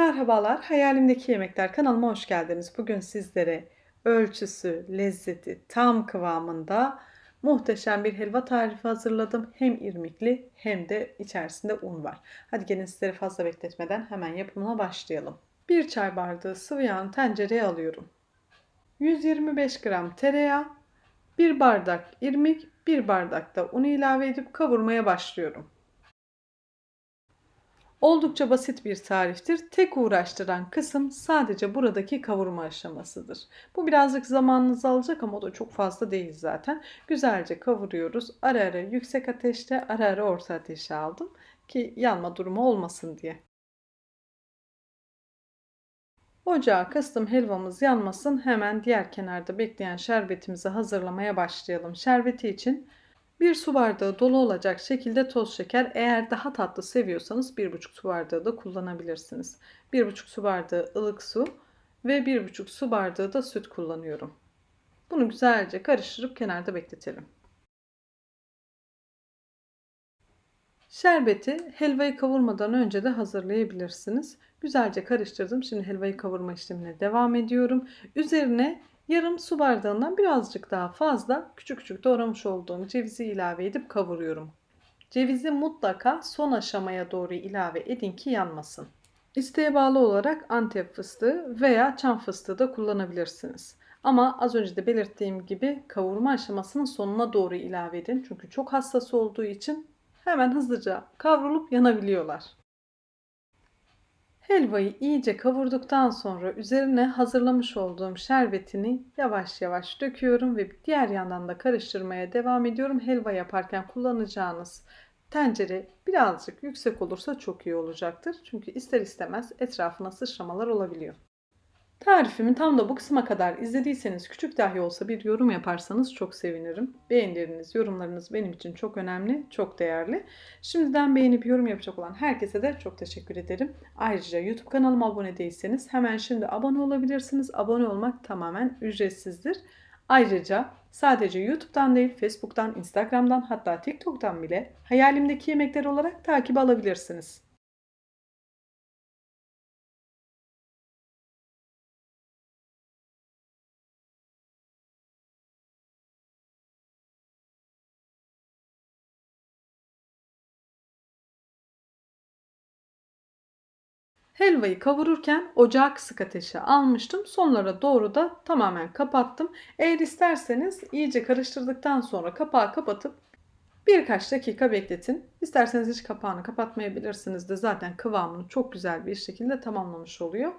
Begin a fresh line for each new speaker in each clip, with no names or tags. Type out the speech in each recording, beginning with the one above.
Merhabalar, Hayalimdeki Yemekler kanalıma hoş geldiniz. Bugün sizlere ölçüsü, lezzeti tam kıvamında muhteşem bir helva tarifi hazırladım. Hem irmikli hem de içerisinde un var. Hadi gelin sizleri fazla bekletmeden hemen yapımına başlayalım. 1 çay bardağı sıvı yağını tencereye alıyorum. 125 gram tereyağı, 1 bardak irmik, 1 bardak da un ilave edip kavurmaya başlıyorum. Oldukça basit bir tariftir. Tek uğraştıran kısım sadece buradaki kavurma aşamasıdır. Bu birazcık zamanınızı alacak ama o da çok fazla değil zaten. Güzelce kavuruyoruz. Ara ara yüksek ateşte, ara ara orta ateşe aldım ki yanma durumu olmasın diye. Ocağa kıstım helvamız yanmasın. Hemen diğer kenarda bekleyen şerbetimizi hazırlamaya başlayalım. Şerbeti için 1 su bardağı dolu olacak şekilde toz şeker eğer daha tatlı seviyorsanız 1,5 su bardağı da kullanabilirsiniz. 1,5 su bardağı ılık su ve 1,5 su bardağı da süt kullanıyorum. Bunu güzelce karıştırıp kenarda bekletelim. Şerbeti helvayı kavurmadan önce de hazırlayabilirsiniz. Güzelce karıştırdım. Şimdi helvayı kavurma işlemine devam ediyorum. Üzerine Yarım su bardağından birazcık daha fazla küçük küçük doğramış olduğum cevizi ilave edip kavuruyorum. Cevizi mutlaka son aşamaya doğru ilave edin ki yanmasın. İsteğe bağlı olarak antep fıstığı veya çam fıstığı da kullanabilirsiniz. Ama az önce de belirttiğim gibi kavurma aşamasının sonuna doğru ilave edin. Çünkü çok hassas olduğu için hemen hızlıca kavrulup yanabiliyorlar. Helvayı iyice kavurduktan sonra üzerine hazırlamış olduğum şerbetini yavaş yavaş döküyorum ve diğer yandan da karıştırmaya devam ediyorum. Helva yaparken kullanacağınız tencere birazcık yüksek olursa çok iyi olacaktır. Çünkü ister istemez etrafına sıçramalar olabiliyor. Tarifimi tam da bu kısma kadar izlediyseniz küçük dahi olsa bir yorum yaparsanız çok sevinirim. Beğenileriniz, yorumlarınız benim için çok önemli, çok değerli. Şimdiden beğenip yorum yapacak olan herkese de çok teşekkür ederim. Ayrıca YouTube kanalıma abone değilseniz hemen şimdi abone olabilirsiniz. Abone olmak tamamen ücretsizdir. Ayrıca sadece YouTube'dan değil Facebook'tan, Instagram'dan hatta TikTok'tan bile hayalimdeki yemekler olarak takip alabilirsiniz. Helvayı kavururken ocağı kısık ateşe almıştım. Sonlara doğru da tamamen kapattım. Eğer isterseniz iyice karıştırdıktan sonra kapağı kapatıp birkaç dakika bekletin. İsterseniz hiç kapağını kapatmayabilirsiniz de zaten kıvamını çok güzel bir şekilde tamamlamış oluyor.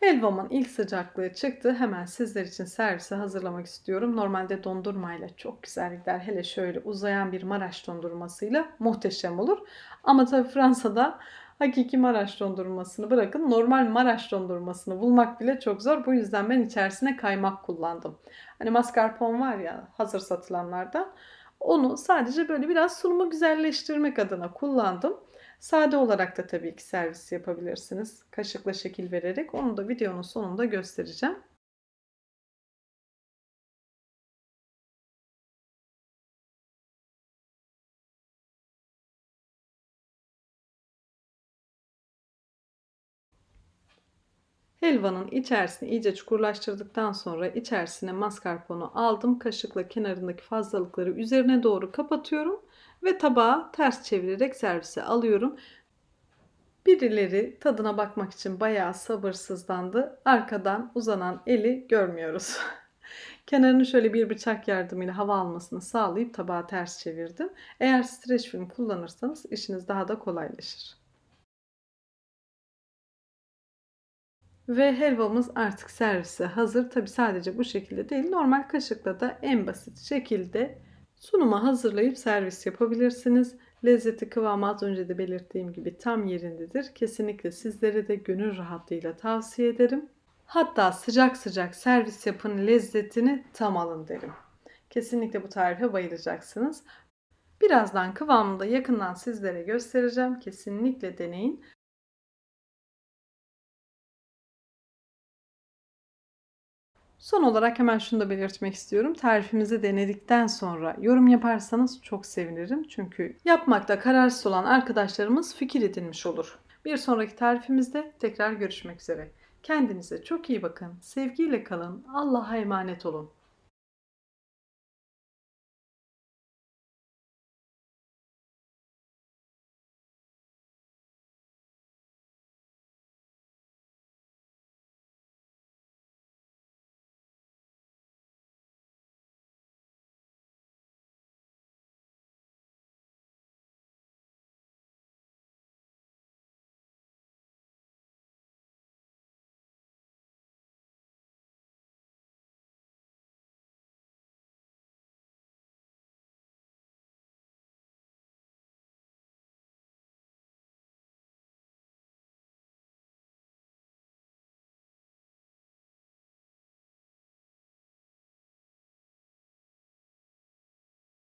Helvamın ilk sıcaklığı çıktı. Hemen sizler için servise hazırlamak istiyorum. Normalde dondurmayla çok güzel gider. Hele şöyle uzayan bir Maraş dondurmasıyla muhteşem olur. Ama tabii Fransa'da hakiki Maraş dondurmasını bırakın normal Maraş dondurmasını bulmak bile çok zor. Bu yüzden ben içerisine kaymak kullandım. Hani mascarpone var ya hazır satılanlardan. Onu sadece böyle biraz sunumu güzelleştirmek adına kullandım. Sade olarak da tabii ki servis yapabilirsiniz. Kaşıkla şekil vererek. Onu da videonun sonunda göstereceğim. Helvanın içerisini iyice çukurlaştırdıktan sonra içerisine mascarpone'u aldım. Kaşıkla kenarındaki fazlalıkları üzerine doğru kapatıyorum ve tabağı ters çevirerek servise alıyorum. Birileri tadına bakmak için bayağı sabırsızlandı. Arkadan uzanan eli görmüyoruz. Kenarını şöyle bir bıçak yardımıyla hava almasını sağlayıp tabağı ters çevirdim. Eğer streç film kullanırsanız işiniz daha da kolaylaşır. Ve helvamız artık servise hazır. Tabi sadece bu şekilde değil normal kaşıkla da en basit şekilde sunuma hazırlayıp servis yapabilirsiniz. Lezzeti kıvamı az önce de belirttiğim gibi tam yerindedir. Kesinlikle sizlere de gönül rahatlığıyla tavsiye ederim. Hatta sıcak sıcak servis yapın lezzetini tam alın derim. Kesinlikle bu tarife bayılacaksınız. Birazdan kıvamını da yakından sizlere göstereceğim. Kesinlikle deneyin. Son olarak hemen şunu da belirtmek istiyorum. Tarifimizi denedikten sonra yorum yaparsanız çok sevinirim. Çünkü yapmakta kararsız olan arkadaşlarımız fikir edinmiş olur. Bir sonraki tarifimizde tekrar görüşmek üzere. Kendinize çok iyi bakın. Sevgiyle kalın. Allah'a emanet olun.